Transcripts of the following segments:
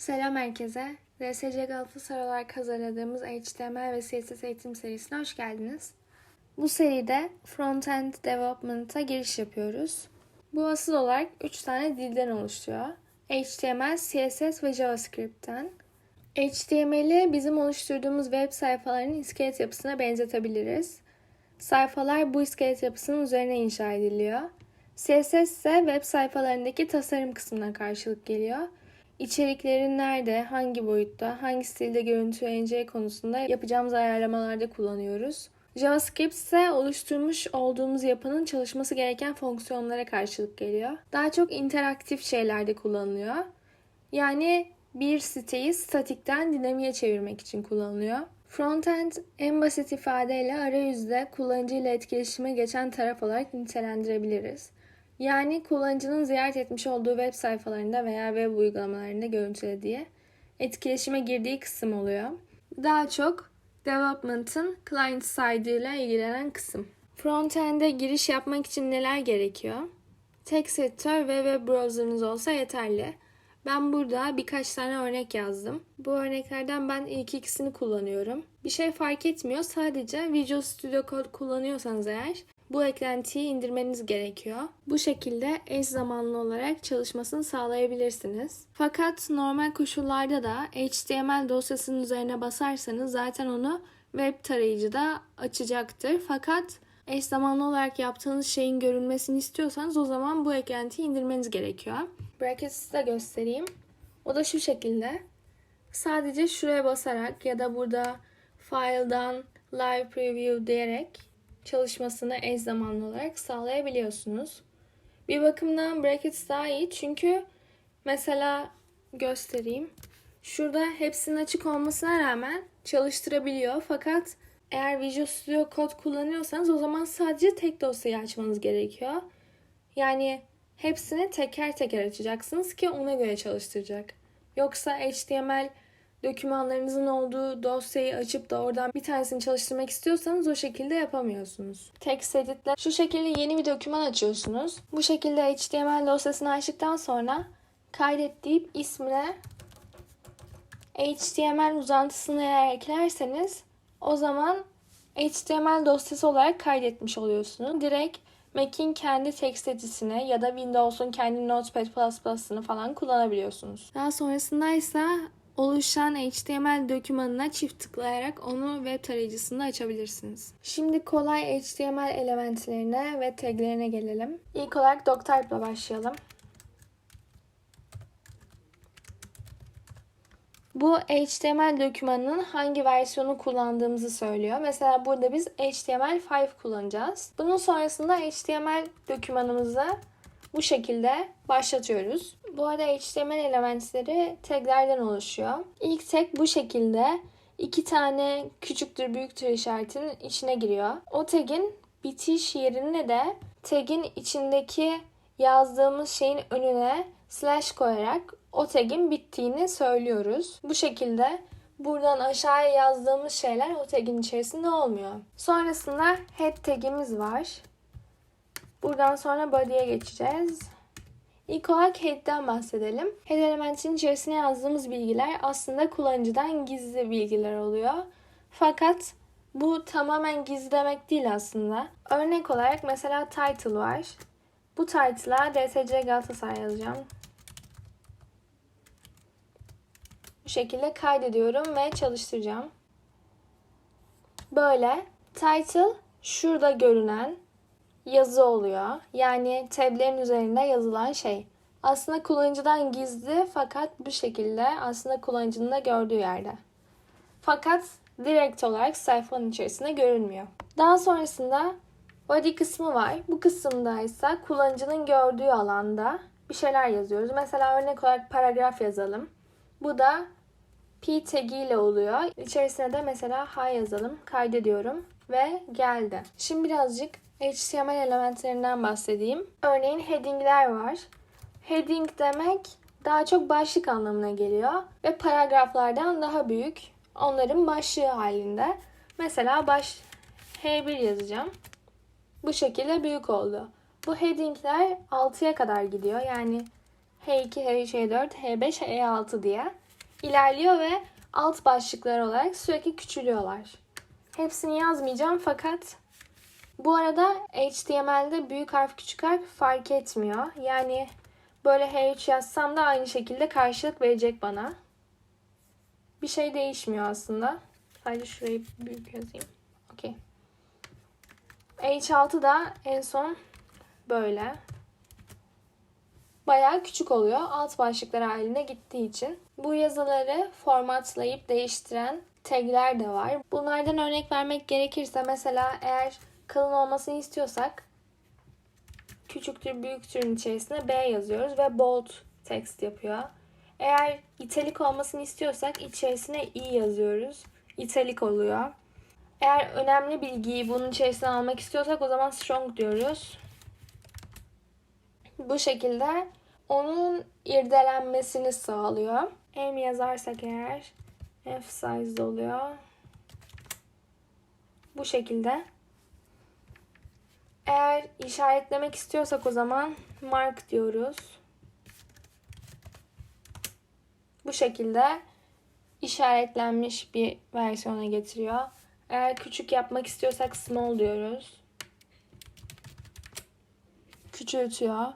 Selam herkese. RSC Galatasaray olarak hazırladığımız HTML ve CSS eğitim serisine hoş geldiniz. Bu seride Frontend Development'a giriş yapıyoruz. Bu asıl olarak 3 tane dilden oluşuyor. HTML, CSS ve JavaScript'ten. HTML'i bizim oluşturduğumuz web sayfalarının iskelet yapısına benzetebiliriz. Sayfalar bu iskelet yapısının üzerine inşa ediliyor. CSS ise web sayfalarındaki tasarım kısmına karşılık geliyor. İçeriklerin nerede, hangi boyutta, hangi stilde görüntüleneceği konusunda yapacağımız ayarlamalarda kullanıyoruz. JavaScript ise oluşturmuş olduğumuz yapının çalışması gereken fonksiyonlara karşılık geliyor. Daha çok interaktif şeylerde kullanılıyor. Yani bir siteyi statikten dinamiğe çevirmek için kullanılıyor. Frontend en basit ifadeyle arayüzde kullanıcıyla etkileşime geçen taraf olarak nitelendirebiliriz. Yani kullanıcının ziyaret etmiş olduğu web sayfalarında veya web uygulamalarında görüntülediği, etkileşime girdiği kısım oluyor. Daha çok development'ın client side ile ilgilenen kısım. Frontend'e giriş yapmak için neler gerekiyor? Text editor ve web browser'ınız olsa yeterli. Ben burada birkaç tane örnek yazdım. Bu örneklerden ben ilk ikisini kullanıyorum. Bir şey fark etmiyor. Sadece Visual Studio Code kullanıyorsanız eğer bu eklentiyi indirmeniz gerekiyor. Bu şekilde eş zamanlı olarak çalışmasını sağlayabilirsiniz. Fakat normal koşullarda da HTML dosyasının üzerine basarsanız zaten onu web tarayıcıda açacaktır. Fakat eş zamanlı olarak yaptığınız şeyin görünmesini istiyorsanız o zaman bu eklentiyi indirmeniz gerekiyor. Brackets'i de göstereyim. O da şu şekilde. Sadece şuraya basarak ya da burada File'dan Live Preview diyerek çalışmasını eş zamanlı olarak sağlayabiliyorsunuz. Bir bakımdan brackets daha iyi çünkü mesela göstereyim. Şurada hepsinin açık olmasına rağmen çalıştırabiliyor fakat eğer Visual Studio Code kullanıyorsanız o zaman sadece tek dosyayı açmanız gerekiyor. Yani hepsini teker teker açacaksınız ki ona göre çalıştıracak. Yoksa HTML dokümanlarınızın olduğu dosyayı açıp da oradan bir tanesini çalıştırmak istiyorsanız o şekilde yapamıyorsunuz. Text editle şu şekilde yeni bir doküman açıyorsunuz. Bu şekilde HTML dosyasını açtıktan sonra kaydet deyip ismine HTML uzantısını eğer eklerseniz o zaman HTML dosyası olarak kaydetmiş oluyorsunuz. Direkt Mac'in kendi text editisini ya da Windows'un kendi Notepad++'ını falan kullanabiliyorsunuz. Daha sonrasında ise oluşan HTML dokümanına çift tıklayarak onu web tarayıcısında açabilirsiniz. Şimdi kolay HTML elementlerine ve taglerine gelelim. İlk olarak doctype ile başlayalım. Bu HTML dokümanının hangi versiyonu kullandığımızı söylüyor. Mesela burada biz HTML5 kullanacağız. Bunun sonrasında HTML dokümanımızı bu şekilde başlatıyoruz. Bu arada HTML elementleri taglerden oluşuyor. İlk tag bu şekilde iki tane küçüktür büyüktür işaretinin içine giriyor. O tagin bitiş yerine de tagin içindeki yazdığımız şeyin önüne slash koyarak o tagin bittiğini söylüyoruz. Bu şekilde buradan aşağıya yazdığımız şeyler o tagin içerisinde olmuyor. Sonrasında head tagimiz var. Buradan sonra body'ye geçeceğiz. İlk olarak head'den bahsedelim. Head elementin içerisine yazdığımız bilgiler aslında kullanıcıdan gizli bilgiler oluyor. Fakat bu tamamen gizli demek değil aslında. Örnek olarak mesela title var. Bu title'a DSC Galatasaray yazacağım. Bu şekilde kaydediyorum ve çalıştıracağım. Böyle title şurada görünen yazı oluyor. Yani tablerin üzerinde yazılan şey. Aslında kullanıcıdan gizli fakat bu şekilde aslında kullanıcının da gördüğü yerde. Fakat direkt olarak sayfanın içerisinde görünmüyor. Daha sonrasında body kısmı var. Bu kısımda ise kullanıcının gördüğü alanda bir şeyler yazıyoruz. Mesela örnek olarak paragraf yazalım. Bu da p tag ile oluyor. İçerisine de mesela hi yazalım. Kaydediyorum ve geldi. Şimdi birazcık HTML elementlerinden bahsedeyim. Örneğin headingler var. Heading demek daha çok başlık anlamına geliyor ve paragraflardan daha büyük. Onların başlığı halinde. Mesela baş H1 yazacağım. Bu şekilde büyük oldu. Bu headingler 6'ya kadar gidiyor. Yani H2, H3, H4, H5, H6 diye. ilerliyor ve alt başlıklar olarak sürekli küçülüyorlar. Hepsini yazmayacağım fakat bu arada HTML'de büyük harf küçük harf fark etmiyor. Yani böyle H3 yazsam da aynı şekilde karşılık verecek bana. Bir şey değişmiyor aslında. Sadece şurayı büyük yazayım. Okey. H6 da en son böyle. Bayağı küçük oluyor alt başlıklar haline gittiği için. Bu yazıları formatlayıp değiştiren tagler de var. Bunlardan örnek vermek gerekirse mesela eğer kalın olmasını istiyorsak küçüktür büyüktürün içerisine B yazıyoruz ve bold text yapıyor. Eğer italik olmasını istiyorsak içerisine i yazıyoruz. İtalik oluyor. Eğer önemli bilgiyi bunun içerisine almak istiyorsak o zaman strong diyoruz. Bu şekilde onun irdelenmesini sağlıyor. M yazarsak eğer emphasized oluyor. Bu şekilde. Eğer işaretlemek istiyorsak o zaman mark diyoruz. Bu şekilde işaretlenmiş bir versiyona getiriyor. Eğer küçük yapmak istiyorsak small diyoruz. Küçültüyor.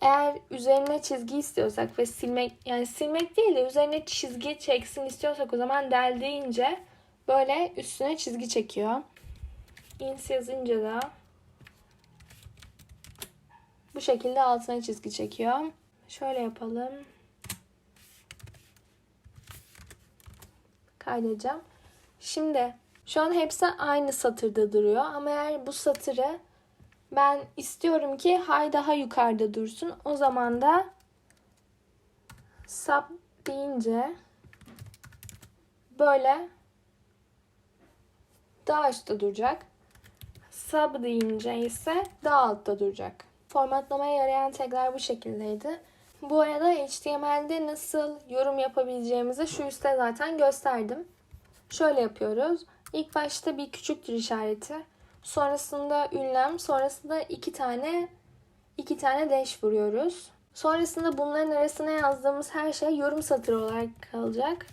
Eğer üzerine çizgi istiyorsak ve silmek yani silmek değil de üzerine çizgi çeksin istiyorsak o zaman del deyince böyle üstüne çizgi çekiyor. ins yazınca da bu şekilde altına çizgi çekiyor. Şöyle yapalım. Kaydedeceğim. Şimdi şu an hepsi aynı satırda duruyor ama eğer bu satırı ben istiyorum ki hay daha yukarıda dursun. O zaman da sub deyince böyle daha üstte duracak. Sub deyince ise daha altta duracak. Formatlamaya yarayan tagler bu şekildeydi. Bu arada HTML'de nasıl yorum yapabileceğimizi şu üstte zaten gösterdim. Şöyle yapıyoruz. İlk başta bir küçüktür işareti. Sonrasında ünlem, sonrasında iki tane iki tane dash vuruyoruz. Sonrasında bunların arasına yazdığımız her şey yorum satırı olarak kalacak.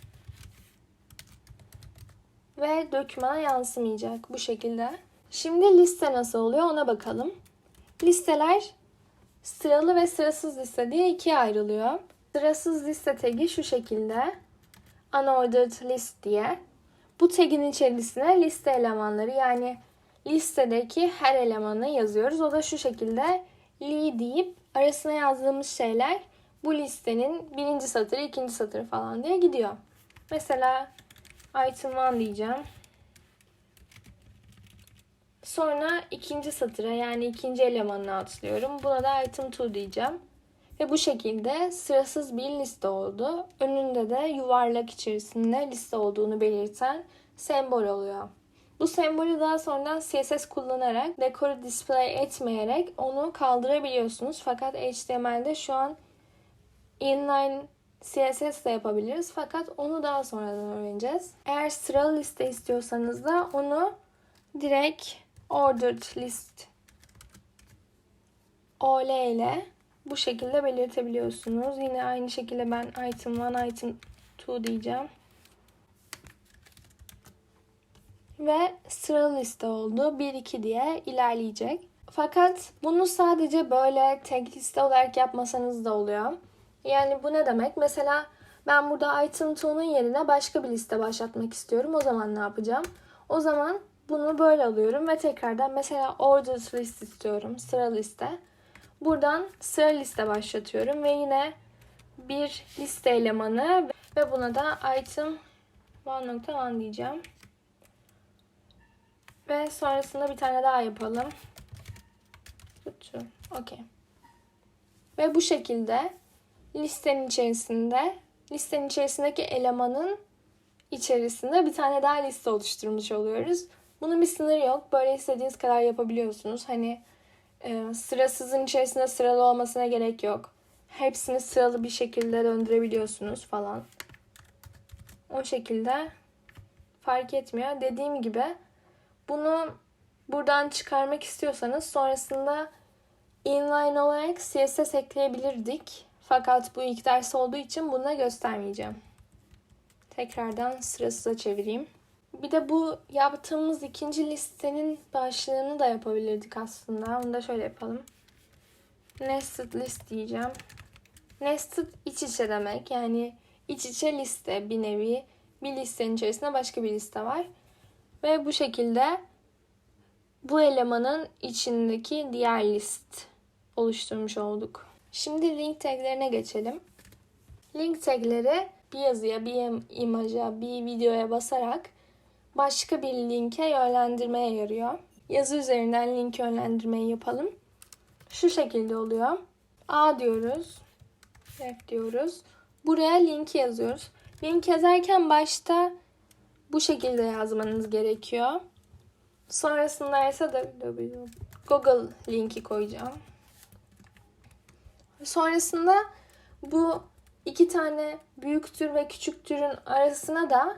Ve dökümana yansımayacak bu şekilde. Şimdi liste nasıl oluyor ona bakalım. Listeler sıralı ve sırasız liste diye ikiye ayrılıyor. Sırasız liste tagi şu şekilde. Unordered list diye. Bu tagin içerisine liste elemanları yani listedeki her elemanı yazıyoruz. O da şu şekilde li deyip arasına yazdığımız şeyler bu listenin birinci satırı, ikinci satırı falan diye gidiyor. Mesela item 1 diyeceğim. Sonra ikinci satıra yani ikinci elemanına atlıyorum. Buna da item 2 diyeceğim. Ve bu şekilde sırasız bir liste oldu. Önünde de yuvarlak içerisinde liste olduğunu belirten sembol oluyor. Bu sembolü daha sonradan CSS kullanarak dekoru display etmeyerek onu kaldırabiliyorsunuz. Fakat HTML'de şu an inline CSS de yapabiliriz. Fakat onu daha sonradan öğreneceğiz. Eğer sıralı liste istiyorsanız da onu direkt ordered list OL ile bu şekilde belirtebiliyorsunuz. Yine aynı şekilde ben item 1, item 2 diyeceğim. Ve sıralı liste oldu. 1-2 diye ilerleyecek. Fakat bunu sadece böyle tek liste olarak yapmasanız da oluyor. Yani bu ne demek? Mesela ben burada item 2'nun yerine başka bir liste başlatmak istiyorum. O zaman ne yapacağım? O zaman bunu böyle alıyorum ve tekrardan mesela ordered list istiyorum. Sıra liste. Buradan sıra liste başlatıyorum ve yine bir liste elemanı ve buna da item 1.1 diyeceğim. Ve sonrasında bir tane daha yapalım. Okey. Ve bu şekilde listenin içerisinde listenin içerisindeki elemanın içerisinde bir tane daha liste oluşturmuş oluyoruz. Bunun bir sınırı yok. Böyle istediğiniz kadar yapabiliyorsunuz. Hani e, sırasızın içerisinde sıralı olmasına gerek yok. Hepsini sıralı bir şekilde döndürebiliyorsunuz falan. O şekilde fark etmiyor. Dediğim gibi bunu buradan çıkarmak istiyorsanız sonrasında inline olarak CSS ekleyebilirdik. Fakat bu ilk ders olduğu için bunu göstermeyeceğim. Tekrardan sırasıza çevireyim. Bir de bu yaptığımız ikinci listenin başlığını da yapabilirdik aslında. Onu da şöyle yapalım. Nested list diyeceğim. Nested iç içe demek. Yani iç içe liste bir nevi. Bir listenin içerisinde başka bir liste var. Ve bu şekilde bu elemanın içindeki diğer list oluşturmuş olduk. Şimdi link taglerine geçelim. Link tagleri bir yazıya, bir imaja, bir videoya basarak başka bir linke yönlendirmeye yarıyor. Yazı üzerinden link yönlendirmeyi yapalım. Şu şekilde oluyor. A diyoruz. F diyoruz. Buraya linki yazıyoruz. Link yazarken başta bu şekilde yazmanız gerekiyor. Sonrasında ise de Google linki koyacağım. Sonrasında bu iki tane büyüktür ve küçüktürün arasına da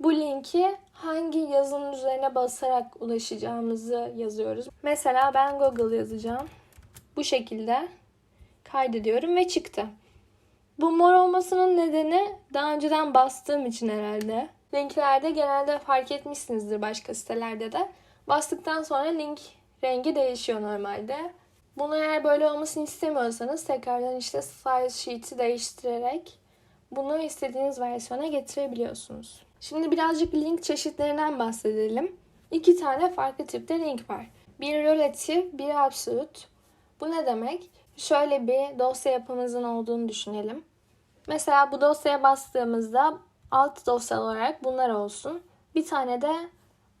bu linki hangi yazının üzerine basarak ulaşacağımızı yazıyoruz. Mesela ben Google yazacağım. Bu şekilde kaydediyorum ve çıktı. Bu mor olmasının nedeni daha önceden bastığım için herhalde. Linklerde genelde fark etmişsinizdir başka sitelerde de. Bastıktan sonra link rengi değişiyor normalde. Bunu eğer böyle olmasını istemiyorsanız tekrardan işte size sheet'i değiştirerek bunu istediğiniz versiyona getirebiliyorsunuz. Şimdi birazcık link çeşitlerinden bahsedelim. İki tane farklı tipte link var. Bir relative, bir absolute. Bu ne demek? Şöyle bir dosya yapımızın olduğunu düşünelim. Mesela bu dosyaya bastığımızda alt dosya olarak bunlar olsun. Bir tane de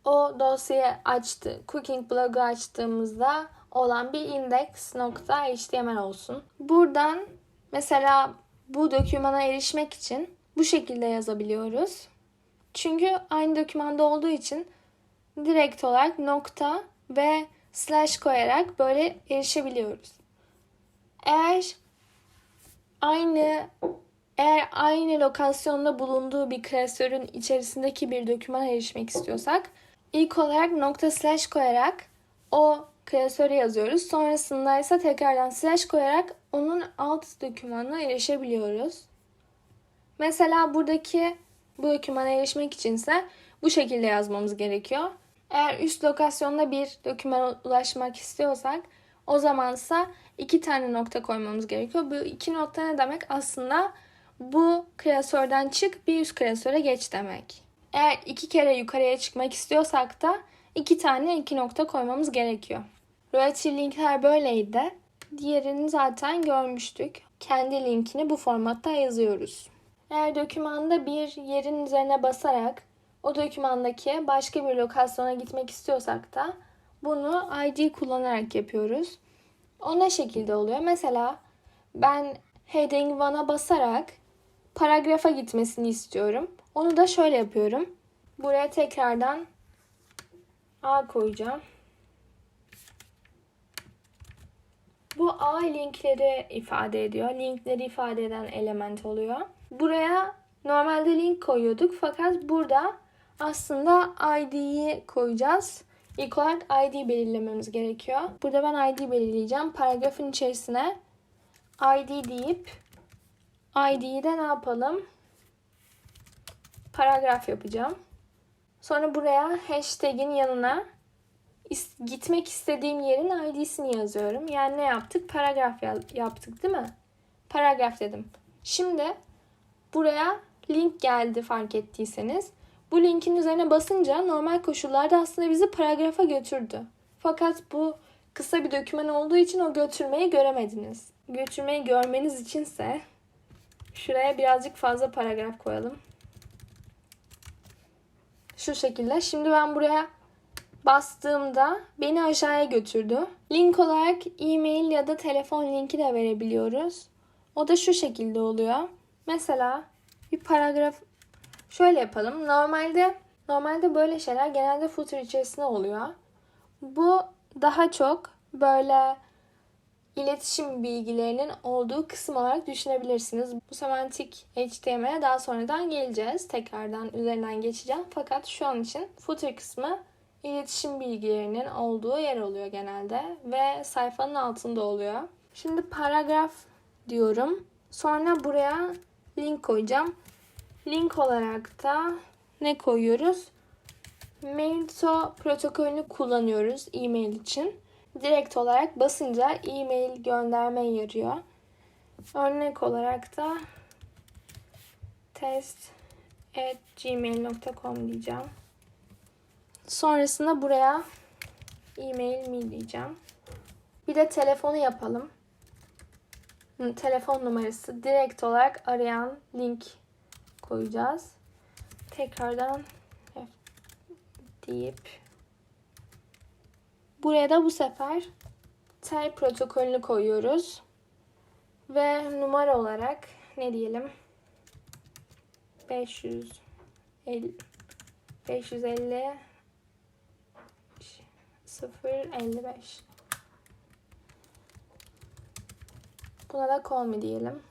o dosyayı açtı. Cooking blog'u açtığımızda olan bir index.html olsun. Buradan mesela bu dokümana erişmek için bu şekilde yazabiliyoruz. Çünkü aynı dokümanda olduğu için direkt olarak nokta ve slash koyarak böyle erişebiliyoruz. Eğer aynı eğer aynı lokasyonda bulunduğu bir klasörün içerisindeki bir dokümana erişmek istiyorsak ilk olarak nokta slash koyarak o klasöre yazıyoruz. Sonrasında ise tekrardan slash koyarak onun alt dokümanına erişebiliyoruz. Mesela buradaki bu dokümana erişmek içinse bu şekilde yazmamız gerekiyor. Eğer üst lokasyonda bir dokümana ulaşmak istiyorsak o zamansa iki tane nokta koymamız gerekiyor. Bu iki nokta ne demek? Aslında bu klasörden çık bir üst klasöre geç demek. Eğer iki kere yukarıya çıkmak istiyorsak da iki tane iki nokta koymamız gerekiyor. Relative linkler böyleydi. Diğerini zaten görmüştük. Kendi linkini bu formatta yazıyoruz. Eğer dokümanda bir yerin üzerine basarak o dokümandaki başka bir lokasyona gitmek istiyorsak da bunu ID kullanarak yapıyoruz. O ne şekilde oluyor? Mesela ben heading 1'a basarak paragrafa gitmesini istiyorum. Onu da şöyle yapıyorum. Buraya tekrardan A koyacağım. Bu A linkleri ifade ediyor. Linkleri ifade eden element oluyor. Buraya normalde link koyuyorduk fakat burada aslında ID'yi koyacağız. İlk olarak ID belirlememiz gerekiyor. Burada ben ID belirleyeceğim. Paragrafın içerisine ID deyip ID'yi de ne yapalım? Paragraf yapacağım. Sonra buraya hashtag'in yanına gitmek istediğim yerin ID'sini yazıyorum. Yani ne yaptık? Paragraf yaptık değil mi? Paragraf dedim. Şimdi buraya link geldi fark ettiyseniz. Bu linkin üzerine basınca normal koşullarda aslında bizi paragrafa götürdü. Fakat bu kısa bir doküman olduğu için o götürmeyi göremediniz. Götürmeyi görmeniz içinse şuraya birazcık fazla paragraf koyalım. Şu şekilde. Şimdi ben buraya bastığımda beni aşağıya götürdü. Link olarak e-mail ya da telefon linki de verebiliyoruz. O da şu şekilde oluyor. Mesela bir paragraf şöyle yapalım. Normalde normalde böyle şeyler genelde footer içerisinde oluyor. Bu daha çok böyle iletişim bilgilerinin olduğu kısım olarak düşünebilirsiniz. Bu semantik HTML'e daha sonradan geleceğiz. Tekrardan üzerinden geçeceğim. Fakat şu an için footer kısmı iletişim bilgilerinin olduğu yer oluyor genelde ve sayfanın altında oluyor. Şimdi paragraf diyorum. Sonra buraya link koyacağım. Link olarak da ne koyuyoruz? Mailto protokolünü kullanıyoruz e-mail için. Direkt olarak basınca e-mail gönderme yarıyor. Örnek olarak da test at gmail.com diyeceğim. Sonrasında buraya e-mail mi diyeceğim. Bir de telefonu yapalım. Telefon numarası direkt olarak arayan link koyacağız. Tekrardan deyip buraya da bu sefer tel protokolünü koyuyoruz. Ve numara olarak ne diyelim? 550 550 055 Buna da me diyelim.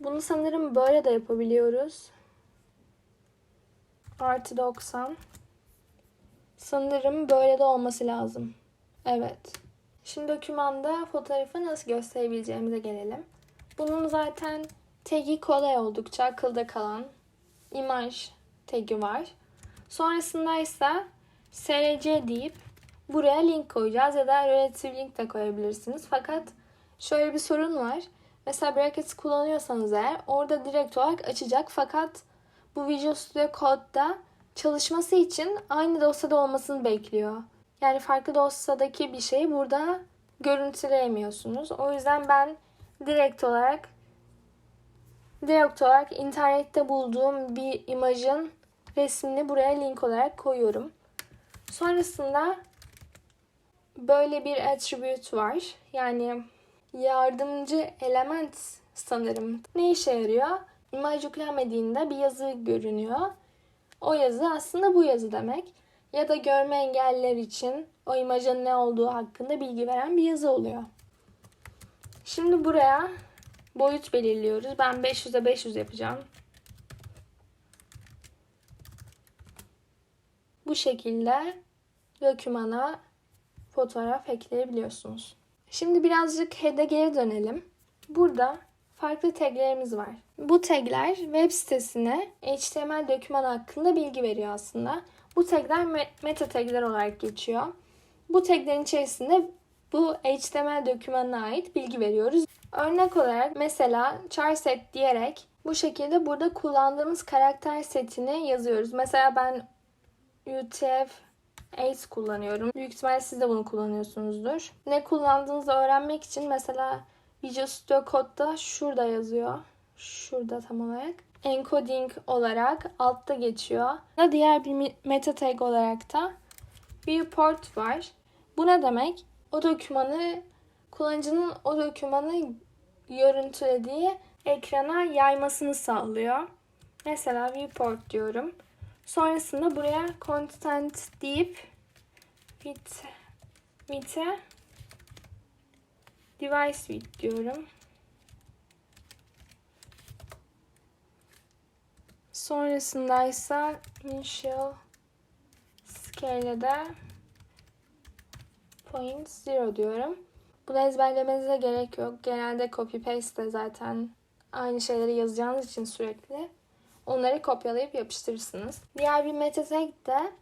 Bunu sanırım böyle de yapabiliyoruz. Artı 90. Sanırım böyle de olması lazım. Evet. Şimdi dokümanda fotoğrafı nasıl gösterebileceğimize gelelim. Bunun zaten tagi kolay oldukça akılda kalan imaj tagi var. Sonrasında ise src deyip buraya link koyacağız ya da relative link de koyabilirsiniz. Fakat şöyle bir sorun var. Mesela brackets kullanıyorsanız eğer orada direkt olarak açacak fakat bu Visual Studio Code'da çalışması için aynı dosyada olmasını bekliyor. Yani farklı dossadaki bir şeyi burada görüntüleyemiyorsunuz. O yüzden ben direkt olarak direkt olarak internette bulduğum bir imajın resmini buraya link olarak koyuyorum. Sonrasında böyle bir attribute var. Yani yardımcı element sanırım. Ne işe yarıyor? İmaj yüklenmediğinde bir yazı görünüyor. O yazı aslında bu yazı demek. Ya da görme engelliler için o imajın ne olduğu hakkında bilgi veren bir yazı oluyor. Şimdi buraya boyut belirliyoruz. Ben 500'e 500 yapacağım. Bu şekilde dokümana fotoğraf ekleyebiliyorsunuz. Şimdi birazcık head'e geri dönelim. Burada farklı taglerimiz var. Bu tagler web sitesine HTML doküman hakkında bilgi veriyor aslında. Bu tagler meta tagler olarak geçiyor. Bu taglerin içerisinde bu HTML dokümanına ait bilgi veriyoruz. Örnek olarak mesela char set diyerek bu şekilde burada kullandığımız karakter setini yazıyoruz. Mesela ben UTF 8 kullanıyorum. Büyük ihtimalle siz de bunu kullanıyorsunuzdur. Ne kullandığınızı öğrenmek için mesela Visual Studio Code'da şurada yazıyor. Şurada tam olarak. Encoding olarak altta geçiyor. Diğer bir meta tag olarak da viewport var. Bu ne demek? O dokümanı kullanıcının o dokümanı görüntülediği ekrana yaymasını sağlıyor. Mesela viewport diyorum. Sonrasında buraya content deyip with with'e device with diyorum. Sonrasında ise initial scale'e de point zero diyorum. Bunu ezberlemenize gerek yok. Genelde copy paste de zaten aynı şeyleri yazacağınız için sürekli onları kopyalayıp yapıştırırsınız. Diğer bir meta tag de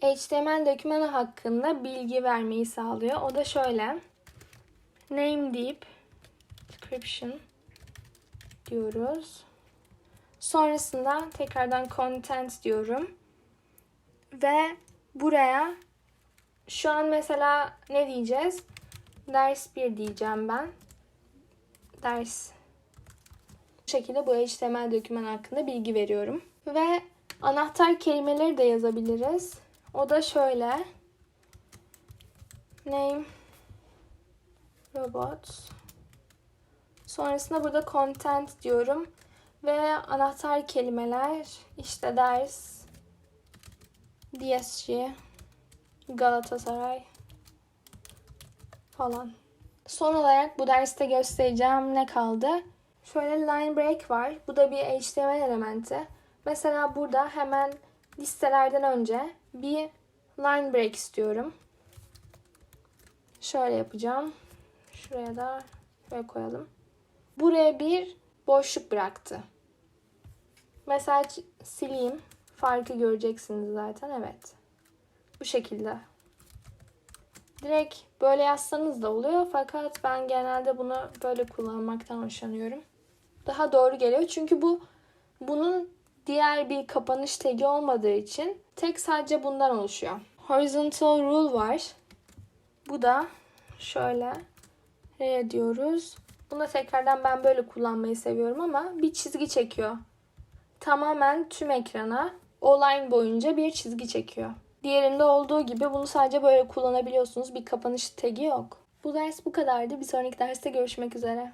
HTML dokümanı hakkında bilgi vermeyi sağlıyor. O da şöyle. Name deyip description diyoruz. Sonrasında tekrardan content diyorum. Ve buraya şu an mesela ne diyeceğiz? Ders 1 diyeceğim ben. Ders şekilde bu HTML doküman hakkında bilgi veriyorum. Ve anahtar kelimeleri de yazabiliriz. O da şöyle. Name robot. Sonrasında burada content diyorum. Ve anahtar kelimeler işte ders DSG Galatasaray falan. Son olarak bu derste göstereceğim ne kaldı? Şöyle line break var. Bu da bir HTML elementi. Mesela burada hemen listelerden önce bir line break istiyorum. Şöyle yapacağım. Şuraya da şöyle koyalım. Buraya bir boşluk bıraktı. Mesela sileyim. Farkı göreceksiniz zaten. Evet. Bu şekilde. Direkt böyle yazsanız da oluyor. Fakat ben genelde bunu böyle kullanmaktan hoşlanıyorum. Daha doğru geliyor. Çünkü bu bunun diğer bir kapanış tagi olmadığı için tek sadece bundan oluşuyor. Horizontal rule var. Bu da şöyle R diyoruz. Bunu da tekrardan ben böyle kullanmayı seviyorum ama bir çizgi çekiyor. Tamamen tüm ekrana o line boyunca bir çizgi çekiyor. Diğerinde olduğu gibi bunu sadece böyle kullanabiliyorsunuz. Bir kapanış tagi yok. Bu ders bu kadardı. Bir sonraki derste görüşmek üzere.